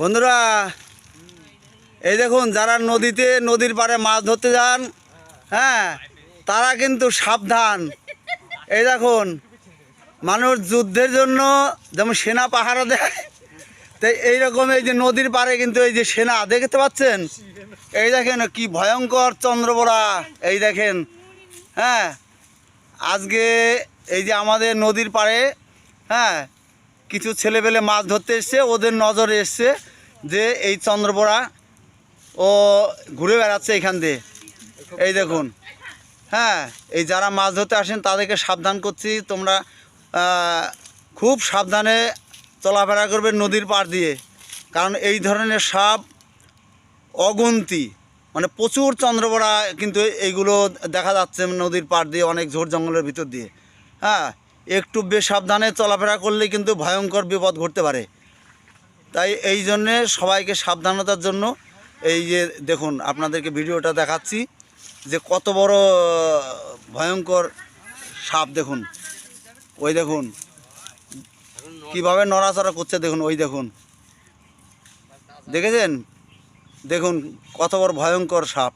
বন্ধুরা, এই দেখুন, যারা নদীতে, নদীর পাড়ে মাছ ধরতে যান হ্যাঁ তারা কিন্তু সাবধান। এই দেখুন, মানুষ যুদ্ধের জন্য যেমন সেনা পাহারা দেয় তো এইরকম এই যে নদীর পাড়ে কিন্তু এই যে সেনা, দেখতে পাচ্ছেন? এই দেখেন, কি ভয়ঙ্কর চন্দ্রবড়া এই দেখেন হ্যাঁ আজকে এই যে আমাদের নদীর পাড়ে হ্যাঁ কিছু ছেলেপেলে মাছ ধরতে এসছে, ওদের নজরে এসছে যে এই চন্দ্রবড়া ও ঘুরে বেড়াচ্ছে এখান দিয়ে। এই দেখুন। হ্যাঁ এই যারা মাছ ধরতে আসেন তাদেরকে সাবধান করছি, তোমরা খুব সাবধানে চলাফেরা করবে নদীর পাড় দিয়ে। কারণ এই ধরনের সাপ অগুন্তি মানে প্রচুর চন্দ্রবড়া কিন্তু এইগুলো দেখা যাচ্ছে নদীর পাড় দিয়ে, অনেক ঝোড় জঙ্গলের ভিতর দিয়ে। হ্যাঁ একটু বেসাবধানে চলাফেরা করলে কিন্তু ভয়ঙ্কর বিপদ ঘটতে পারে। তাই এই জন্যে সবাইকে সাবধানতার জন্য এই যে দেখুন, আপনাদেরকে ভিডিওটা দেখাচ্ছি যে কত বড় ভয়ঙ্কর সাপ দেখুন। ওই দেখুন, কীভাবে নড়াচড়া করছে দেখুন, ওই দেখুন। দেখেছেন? দেখুন, কত বড় ভয়ঙ্কর সাপ।